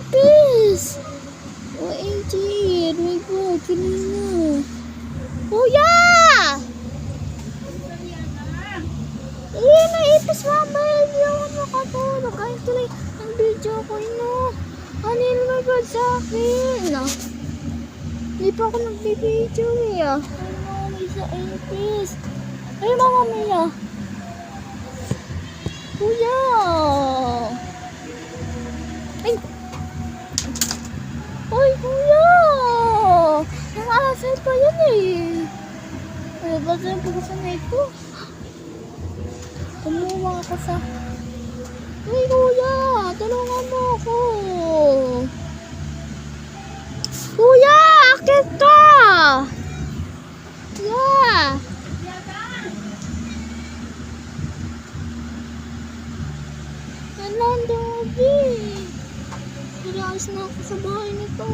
nipis! OMG! Oh, oh my God! Kanina! Oh, Kuya! Eh, naipis mama! Hindi ako nakatulog. Kahit tuloy ang video ko, ino. Kanina my God sa akin! No. Hindi pa ako nagbibideo eh. Ay, mami, sa ipis. Ay, mga Mia. Oh, Kuya! Ay! Ay, ba't yung pagkasanay ko? Tumuwa ako sa... Ay, kuya! Tulungan mo ako! Kuya! Akit ka! Ano ang dobi? Relax na ako sa bahay nito.